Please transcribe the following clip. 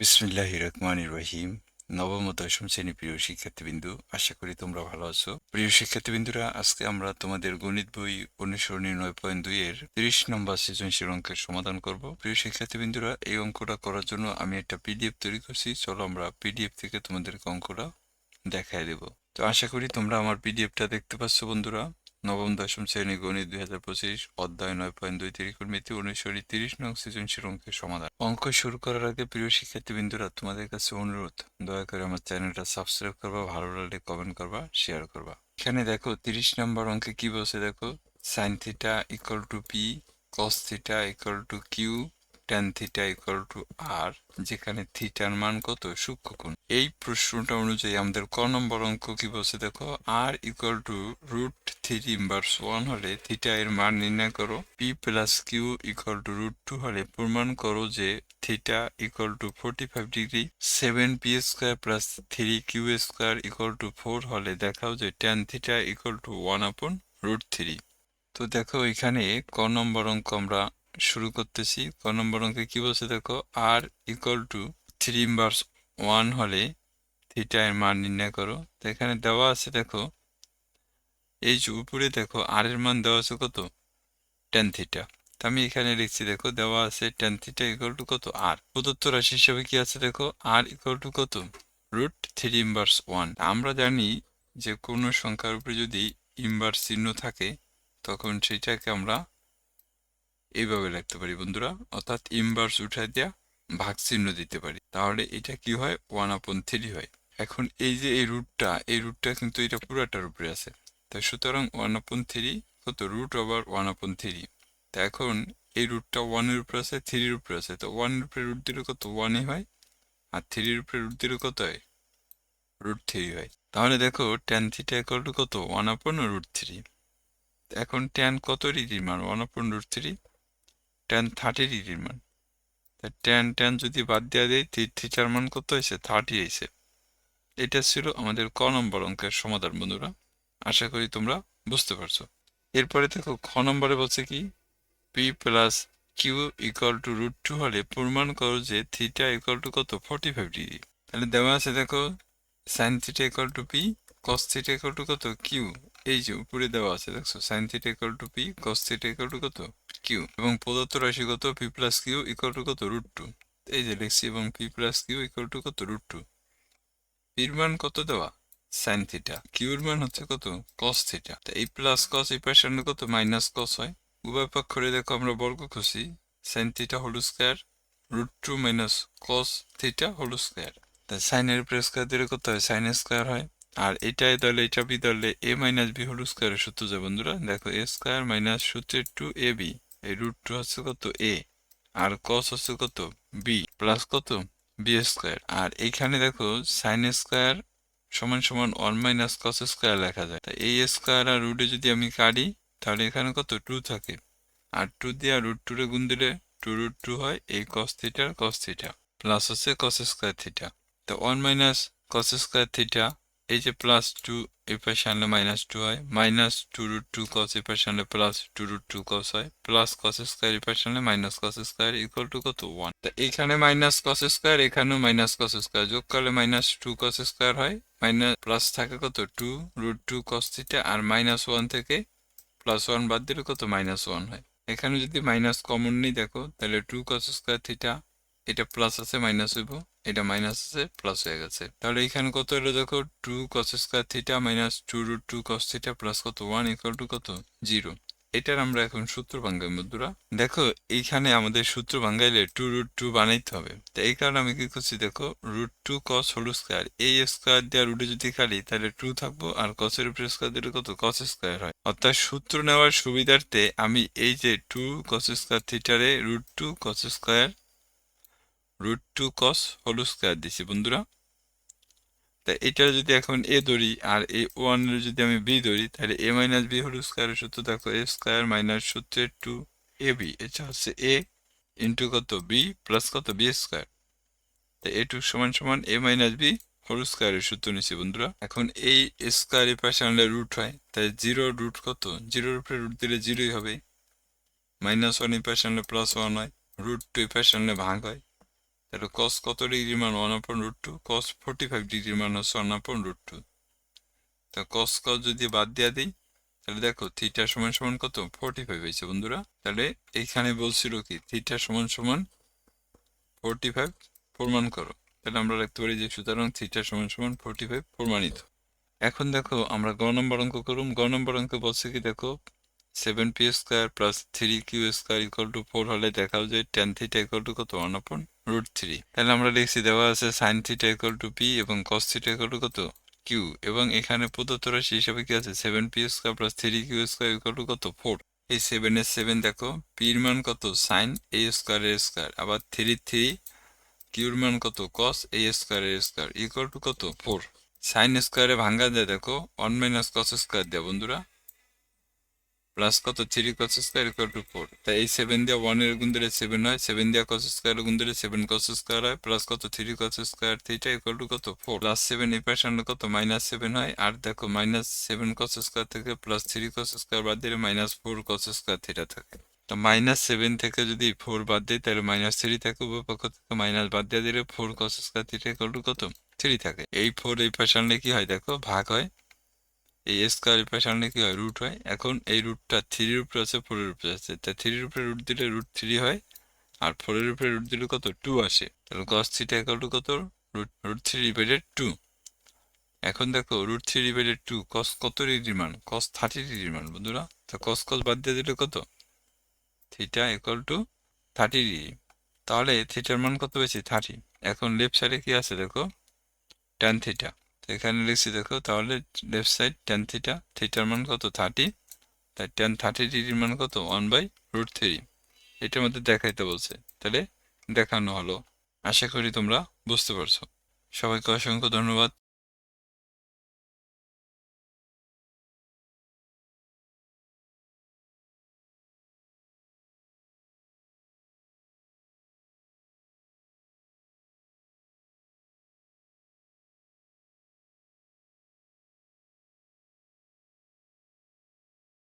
বিসমিল্লাহ রহমান রহিম। নবম দশম শ্রেণি প্রিয় শিক্ষার্থীবৃন্দু, আশা করি তোমরা ভালো আছো। প্রিয় শিক্ষার্থীবৃন্দুরা, আজকে আমরা তোমাদের গণিত বই অনুসরণী নয় পয়েন্ট দুই এর তিরিশ নম্বর সৃজনশীল অঙ্কের সমাধান করব। প্রিয় শিক্ষার্থীবৃন্দুরা, এই অঙ্কটা করার জন্য আমি একটা পিডিএফ তৈরি করছি। চলো আমরা পিডিএফ থেকে তোমাদেরকে অঙ্কটা দেখায় দেব। তো আশা করি তোমরা আমার পিডিএফটা দেখতে পাচ্ছ বন্ধুরা। নবম, দশম শ্রেণি গণিত দুই হাজার পঁচিশ, অধ্যায় নয় পয়েন্ট দুই ত্রিকোণমিতি অনুসরী তিরিশ, নং সৃজনশীল অঙ্কের সমাধান। অঙ্ক শুরু করার আগে প্রিয় শিক্ষার্থীবৃন্দুরা, তোমাদের কাছে অনুরোধ, দয়া করে আমার চ্যানেলটা সাবস্ক্রাইব করবা, ভালো লাগলে কমেন্ট করবা শেয়ার করবা। এখানে দেখো, তিরিশ নম্বর অঙ্কে কি বলছে দেখো sine theta equal to P cos theta equal to Q tan theta equal to R যেখানে থিটার মান কত? সূক্ষ্মকোণ। এই প্রশ্নটা অনুযায়ী আমাদের ক নম্বর অঙ্ক কি বলছে দেখো আর equal to root three inverse one হলে থিটা এর মান নির্ণয় করো। P plus Q equal to root two হলে প্রমাণ করো যে theta equal to forty five degree seven P square plus three Q square equal to four হলে দেখাও যে tan theta equal to one upon root three তো দেখো এখানে ক নম্বর অঙ্ক আমরা শুরু করতেছি। ক নম্বর অঙ্কে কি বলছে দেখো? আর equal to three inverse one হলে থিটা এর মান নির্ণয় করো। তো এখানে দেওয়া আছে দেখো এই উপরে দেখো আর এর মান দেওয়া আছে কত? টেন থিটা আমি এখানে লিখছি, দেখো দেওয়া আছে টেন থিটা ইকুয়াল টু কত? আর প্রদত্ত রাশি হিসেবে কি আছে দেখো? আর ইকুয়াল টু কত? রুট থ্রি ইনভার্স ওয়ান আমরা জানি যে কোনো সংখ্যার উপরে যদি ইনভার্স চিহ্ন থাকে, তখন সেটাকে আমরা এইভাবে লিখতে পারি বন্ধুরা। অর্থাৎ ইনভার্স উঠাই দেওয়া ভাগ চিহ্ন দিতে পারি। তাহলে এটা কি হয়? ওয়ান আপন থ্রি হয়। এখন এই যে এই রুটটা এই রুটটা কিন্তু এটা পুরাটার উপরে আছে। তাই সুতরাং ওয়ান আপন থ্রি কত root over one upon three তা এখন এই রুটটা ওয়ানের উপরে আছে থ্রির উপরে আছে। তো ওয়ানের উপরে রুট দিলে কত? ওয়ানই হয়। আর থ্রির উপরে রুট দিলে কত হয়? রুট থ্রি হয়। তাহলে দেখো টেন থিটা ইকুয়াল কত? ওয়ান আপন রুট থ্রি এখন টেন কত ডিগ্রির মান one upon root three ten thirty ডিগ্রির মান টেন টেন যদি বাদ দেওয়া দেয় থিটার মান কত হয়েছে? থার্টি হয়েছে। এটা ছিল আমাদের ক নম্বর অঙ্কের সমাধান, বন্ধুরা। আশা করি তোমরা বুঝতে পারছ। এরপরে দেখো, খ নম্বরে বলছে কি P plus Q equal to root two হলে প্রমাণ করো যে থিটা ইকুয়াল টু কত? ফর্টি ফাইভ ডিগ্রি তাহলে দেওয়া আছে দেখো sine theta equal to P cos theta equal to কত? কিউ এই যে উপরে দেওয়া আছে, দেখছ? Sine theta equal to P cos theta equal to কত? কিউ এবং প্রদত্ত রাশি কত? P plus Q equal to কত? রুট টু এই যে লিখছি, এবং P plus Q equal to কত? রুট টু পির মান কত দেওয়া? সাইন থিটা কিউর মান হচ্ছে কত? কস থিটা এই প্লাস কস এই পাশের কত? মাইনাস কস হয়। উভয় পক্ষরে দেখো আমরা বর্গ খুশি sine theta whole square root two minus cos theta whole square তাই সাইনের উপরে দিলে কত হয়? সাইন স্কোয়ার হয়। আর এটাই দলে, এটা বি দলে এ মাইনাস বি হোল স্কোয়ারের সূত্র যায় বন্ধুরা, দেখো এ স্কোয়ার মাইনাস সূত্রের টু এ বি এই রুট টু হচ্ছে কত? এ আর কস হচ্ছে কত? বি প্লাস কত? বি স্কোয়ার আর এইখানে দেখো সাইন স্কোয়ার সমান সমান ওয়ান মাইনাস কস স্কোয়ার লেখা যায়। তা এই স্কোয়ার আর রুটে যদি আমি কাটি, তাহলে এখানে কত? টু থাকে। আর টু দিয়ে আর রুট টুরে গুণ দিলে টু রুট টু হয় এই কস থিটার কস থিটা প্লাস হচ্ছে কস স্কোয়ার থিটা তো one minus cos square theta এই যে প্লাস টু এই আনলে মাইনাস টু হয়। Minus two root two cos এই আনলে plus two root two cos হয়। প্লাস কস স্কোয়ার এই আনলে minus cos square equal to কত? ওয়ান তা এখানে মাইনাস কস স্কোয়ার এখানেও মাইনাস কস স্কোয়ার যোগ করলে মাইনাস টু কস স্কোয়ার হয়। মাইনাস প্লাস থাকে কত? Two root two cos theta আর মাইনাস ওয়ান থেকে প্লাস ওয়ান বাদ দিলে কত? মাইনাস ওয়ান হয়। এখানে যদি মাইনাস কমন নেই দেখো, তাহলে টু কস স্কোয়ার থিটা এটা প্লাস আছে মাইনাস হইব। এটা মাইনাস আছে প্লাস হয়ে গেছে। তাহলে এখানে কত এটা দেখো? Two cos square theta minus two root two cos theta plus কত? ওয়ান ইকুয়াল টু কত? জিরো এটার আমরা এখন সূত্র ভাঙ্গাই বন্ধুরা। দেখো এইখানে আমাদের সূত্র ভাঙ্গাইলে টু রুট টু বানাইতে হবে। তো এই কারণে আমি কি করছি, দেখো রুট টু কস হল স্কোয়ার এই স্কোয়ার দেওয়া রুটে যদি খালি, তাহলে টু থাকব, আর কসের উপরে স্কোয়ার দিলে কত? কস স্কোয়ার হয়। অর্থাৎ সূত্র নেওয়ার সুবিধার্থে আমি এই যে two cos square থিটারে root two cos square root two cos whole square দিছি, বন্ধুরা। তা এটা যদি এখন এ ধরি আর এ ওয়ান যদি আমি বি ধরি, তাহলে এ মাইনাস বি হোল স্কোয়ারের সূত্র দেখো এ স্কোয়ার মাইনাস সূত্রের টু এ বি এটা হচ্ছে এ ইন্টু কত বি প্লাস কত বি স্কোয়ার তা এ সমান সমান এ মাইনাস বি হোল স্কোয়ারের সূত্র নিচ্ছি বন্ধুরা। এখন এই স্কোয়ার এর পাশে আনলে রুট হয় তাই জিরো রুট কত? জিরোর উপরে রুট দিলে জিরোই হবে। মাইনাস ওয়ানের পাশে আনলে প্লাস ওয়ান হয় রুট টু এর পাশে আনলে ভাগ হয়। তাহলে কস কত ডিগ্রির মান one upon root two cos forty five ডিগ্রির মান হচ্ছে ওয়ান আপন রুট টু তো কস কস যদি বাদ দিয়া দিই, তাহলে দেখো থিটা সমান সমান কত? ফোর্টি ফাইভ হয়েছে বন্ধুরা। তাহলে এইখানে বলছিল কি? থিটা সমান সমান ফোর্টি ফাইভ প্রমাণ করো। তাহলে আমরা লিখতে পারি যে সুতরাং থিটা সমান সমান ফোর্টি ফাইভ প্রমাণিত। এখন দেখো আমরা গ নম্বর অঙ্ক করুম। গ নম্বর অঙ্ক বলছে কি দেখো seven P square plus three Q square equal to four হলে দেখাও যে টেন থিটা ইকুয়াল টু কত? ওয়ান আপন রুট থ্রি তাহলে আমরা লিখছি দেওয়া আছে sine theta equal to P এবং কস থিটা ইকুয়াল টু কত? কিউ এবং এখানে প্রদত্ত রাশি হিসাবে কি আছে? Seven P square plus three Q square equal to কত? ফোর এই সেভেনের সেভেন দেখো পির মান কত? Sine A square A square আবার থ্রি থ্রি কিউর মান কত? Cos A square A square equal to কত? ফোর সাইন স্কোয়ারে ভাঙ্গা দেয় দেখো ওয়ান মাইনাস কস স্কোয়ার দেয় বন্ধুরা। প্লাস কত three cos square equal to four. তাই এই সেভেন দিয়ে ওয়ানের গুণ দিলে সেভেন হয় সেভেন দিয়ে কস স্কোয়ার গুণ দিলে সেভেন কস স্কোয়ার হয়, প্লাস কত থ্রি কস স্কোয়ার থ্রিটা ইকুয়াল টু কত? ফোর প্লাস সেভেন এই পাশে কত? মাইনাস সেভেন হয়, আর দেখো মাইনাস সেভেন কস স্কোয়ার থেকে প্লাস থ্রি কস স্কোয়ার বাদ দিলে মাইনাস ফোর কস স্কোয়ার থ্রিটা থাকে। তো মাইনাস সেভেন থেকে যদি ফোর বাদ দিই, তাহলে মাইনাস থ্রি থাকে উভয় পক্ষ থেকে মাইনাস বাদ দিয়ে দিলে ফোর কস স্কোয়ার থ্রিটা ইকুয়াল টু কত? থ্রি থাকে। এই ফোর এই পাশে আনলে কি হয় দেখো? ভাগ হয়। এই স্কোয়ার এই পাশে আনলে কি হয়? রুট হয়। এখন এই রুটটা থ্রির উপরে আছে ফোরের উপরে আছে। তাই থ্রির উপরে রুট দিলে রুট থ্রি হয় আর ফোরের উপরে রুট দিলে কত? টু আসে। তাহলে কস থ্রিটা টু কত? Root root three divided two এখন দেখো root three divided two cos কত ডিগ্রির মান কস থার্টি ডিগ্রির মান বন্ধুরা। তা কস কস বাদ দিয়ে দিলে কত? Theta equal to thirty degree তাহলে থিটার মান কত বেশি থার্টি এখন লেফট সাইডে কি আছে দেখো? ট্যান থিটা এখানে লিখছি, দেখো, তাহলে লেফট সাইড টেন থিটা থিটার মান কত? থার্টি তাই টেন থার্টি ডিগ্রির মান কত? ওয়ান বাই রুট থ্রি এটার মধ্যে দেখাইতে বলছে। তাহলে দেখানো হলো। আশা করি তোমরা বুঝতে পারছ। সবাইকে অসংখ্য ধন্যবাদ।